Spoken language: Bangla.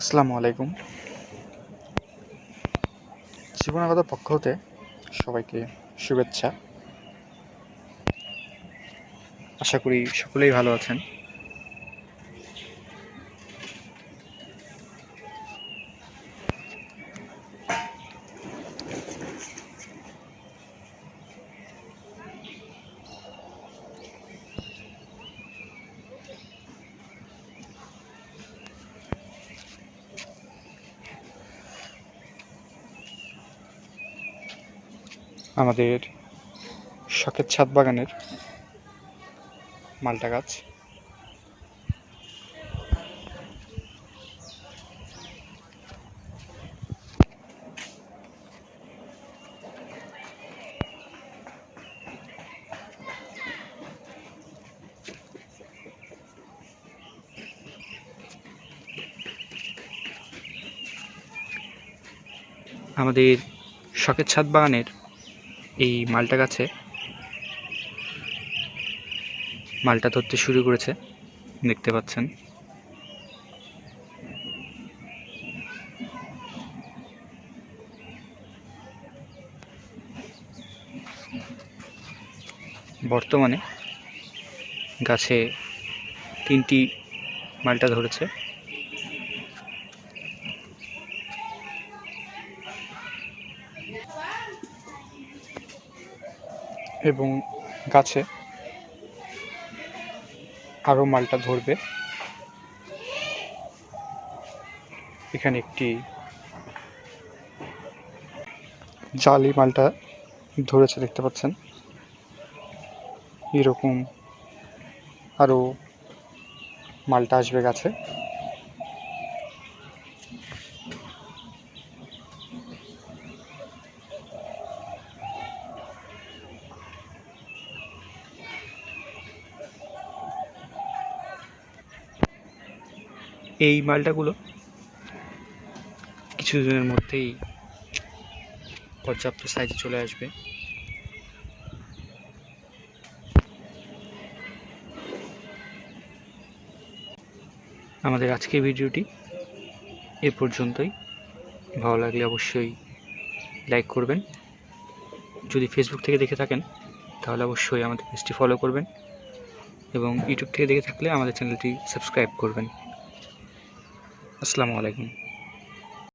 আসসালামু আলাইকুম। জীবনাগত পক্ষ হতে সবাইকে শুভেচ্ছা। আশা করি সকলেই ভালো আছেন। আমাদের শখের ছাদ বাগানের মালটা গাছ। আমাদের শখের ছাদ বাগানের এই মালটা গাছে। মালটা ধরতে শুরু করেছে দেখতে পাচ্ছেন। বর্তমানে গাছে তিনটি মালটা ধরেছে। এবং গাছে আরও মালটা ধরবে। এখানে একটি জালি মালটা ধরেছে দেখতে পাচ্ছেন। এরকম আরও মালটা আসবে গাছে। এই মালটাগুলো কিছুদিনের মধ্যেই পর্যাপ্ত সাইজে চলে আসবে। আমাদের আজকের ভিডিওটি এ পর্যন্তই। ভালো লাগলে অবশ্যই লাইক করবেন। যদি ফেসবুক থেকে দেখে থাকেন, তাহলে অবশ্যই আমাদের পেজটি ফলো করবেন এবং ইউটিউব থেকে দেখে থাকলে আমাদের চ্যানেলটি সাবস্ক্রাইব করবেন। আসসালামু আলাইকুম।